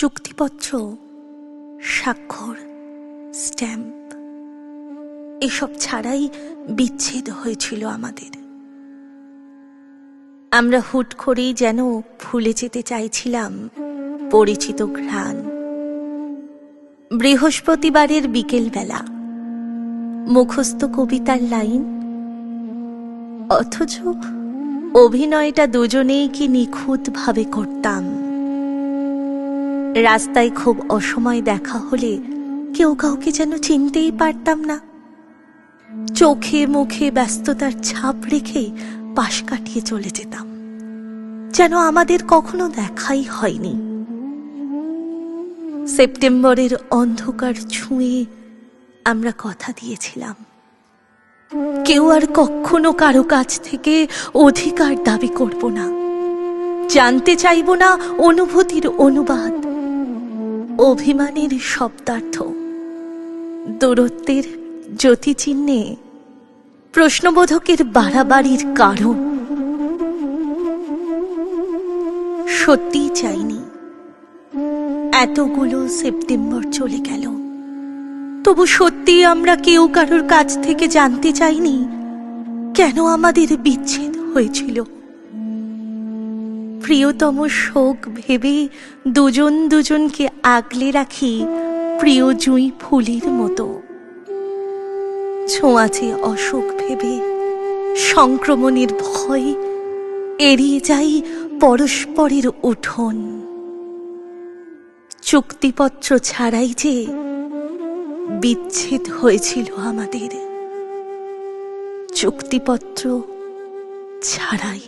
চুক্তিপত্র, স্বাক্ষর, স্ট্যাম্প, এসব ছাড়াই বিচ্ছেদ হয়েছিল আমাদের। আমরা হুট করেই যেন ভুলে যেতে চাইছিলাম পরিচিত ঘ্রাণ। বৃহস্পতিবারের বিকেলবেলা, মুখস্থ কবিতার লাইন, অথচ অভিনয়টা দুজনেই কি নিখুঁতভাবে করতাম। রাস্তায় খুব অসময় দেখা হলে কেউ কাউকে যেন চিনতেই পারতাম না। চোখে মুখে ব্যস্ততার ছাপ রেখে পাশ কাটিয়ে চলে যেতাম। যেন আমাদের কখনো দেখাই হয়নি। সেপ্টেম্বরের অন্ধকার ছুঁয়ে আমরা কথা দিয়েছিলাম। কেউ আর কখনো কারও কাছ থেকে অধিকার দাবি করব না। জানতে চাইব না অনুভূতির অনুবাদ। অভিমানের শব্দার্থ। দূরত্বের জ্যোতিচিহ্নে প্রশ্নবোধকের বাড়াবাড়ির কারণ। সত্যি চাইনি। এতগুলো সেপ্টেম্বর চলে গেল। তবু সত্যি আমরা কেউ কারোর কাছ থেকে জানতে চাইনি কেন আমাদের বিচ্ছেদ হয়েছিল। প্রিয়তম শোক ভেবে দুজন দুজনকে আগলে রাখি প্রিয় জুঁই ফুলের মতো। ছোঁয়াচে অসুখ ভেবে সংক্রমণের ভয় এড়িয়ে যাই পরস্পরের উঠোন। চুক্তিপত্র ছাড়াই যে বিচ্ছেদ হয়েছিল আমাদের, চুক্তিপত্র ছাড়াই